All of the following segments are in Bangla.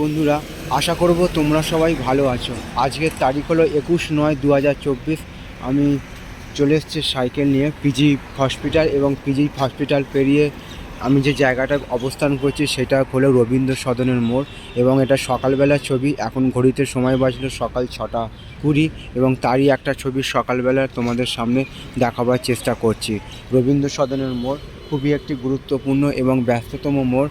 বন্ধুরা, আশা করব তোমরা সবাই ভালো আছো। আজকের তারিখ হলো একুশ নয় দু আমি চলে এসেছি সাইকেল নিয়ে পিজি হসপিটাল এবং পিজি হসপিটাল পেরিয়ে আমি যে জায়গাটা অবস্থান করছি সেটা হলো রবীন্দ্র সদনের মোড় এবং এটা সকালবেলার ছবি। এখন ঘড়িতে সময় বাজলো সকাল ছটা কুড়ি এবং তারই একটা ছবি সকালবেলা তোমাদের সামনে দেখাবার চেষ্টা করছি। রবীন্দ্র সদনের মোড় খুবই একটি গুরুত্বপূর্ণ এবং ব্যস্ততম মোড়।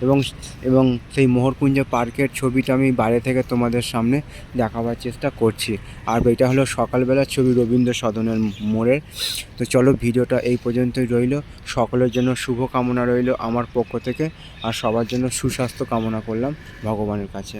এবং এবং সেই মোহরকুঞ্জ পার্কের ছবিটা আমি বাইরে থেকে তোমাদের সামনে দেখাবার চেষ্টা করছি। আর এটা হলো সকালবেলার ছবি রবীন্দ্র সদনের মোড়ের। তো চলো ভিডিওটা এই পর্যন্তই রইল। সকলের জন্য শুভ কামনা রইল আমার পক্ষ থেকে। আর সবার জন্য সুস্বাস্থ্য কামনা করলাম ভগবানের কাছে।